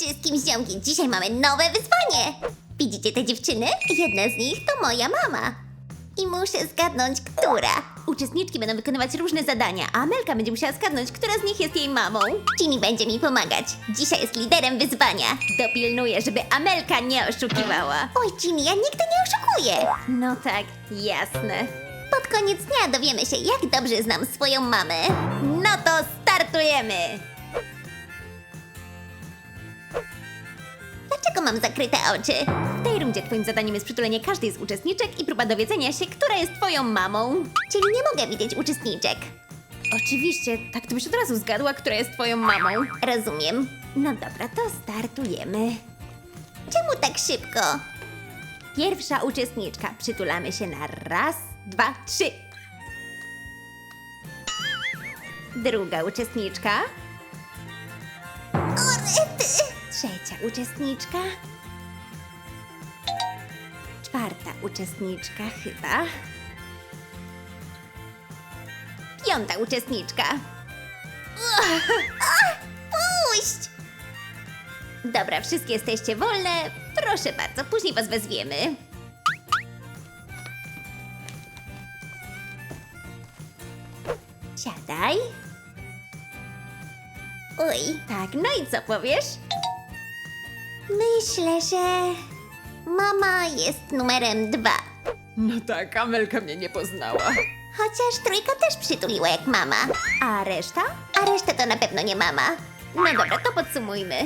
wszystkim ziomki! Dzisiaj mamy nowe wyzwanie! Widzicie te dziewczyny? Jedna z nich to moja mama. I muszę zgadnąć, która. Uczestniczki będą wykonywać różne zadania, a Amelka będzie musiała zgadnąć, która z nich jest jej mamą. Ginny będzie mi pomagać. Dzisiaj jest liderem wyzwania. Dopilnuję, żeby Amelka nie oszukiwała. Oj, Ginny, ja nigdy nie oszukuję. No tak, jasne. Pod koniec dnia dowiemy się, jak dobrze znam swoją mamę. No to startujemy! Dlaczego mam zakryte oczy? W tej rundzie twoim zadaniem jest przytulenie każdej z uczestniczek i próba dowiedzenia się, która jest twoją mamą. Czyli nie mogę widzieć uczestniczek. Oczywiście, tak to byś od razu zgadła, która jest twoją mamą. Rozumiem. No dobra, to startujemy. Czemu tak szybko? Pierwsza uczestniczka. Przytulamy się na raz, dwa, trzy. Druga uczestniczka. Uczestniczka. Czwarta uczestniczka chyba. Piąta uczestniczka. Puść! Dobra, wszystkie jesteście wolne. Proszę bardzo, później was wezwiemy. Siadaj. Uj, tak, no i co powiesz? Myślę, że mama jest numerem dwa. No tak, Amelka mnie nie poznała. Chociaż trójka też przytuliła jak mama. A reszta? A reszta to na pewno nie mama. No dobra, to podsumujmy.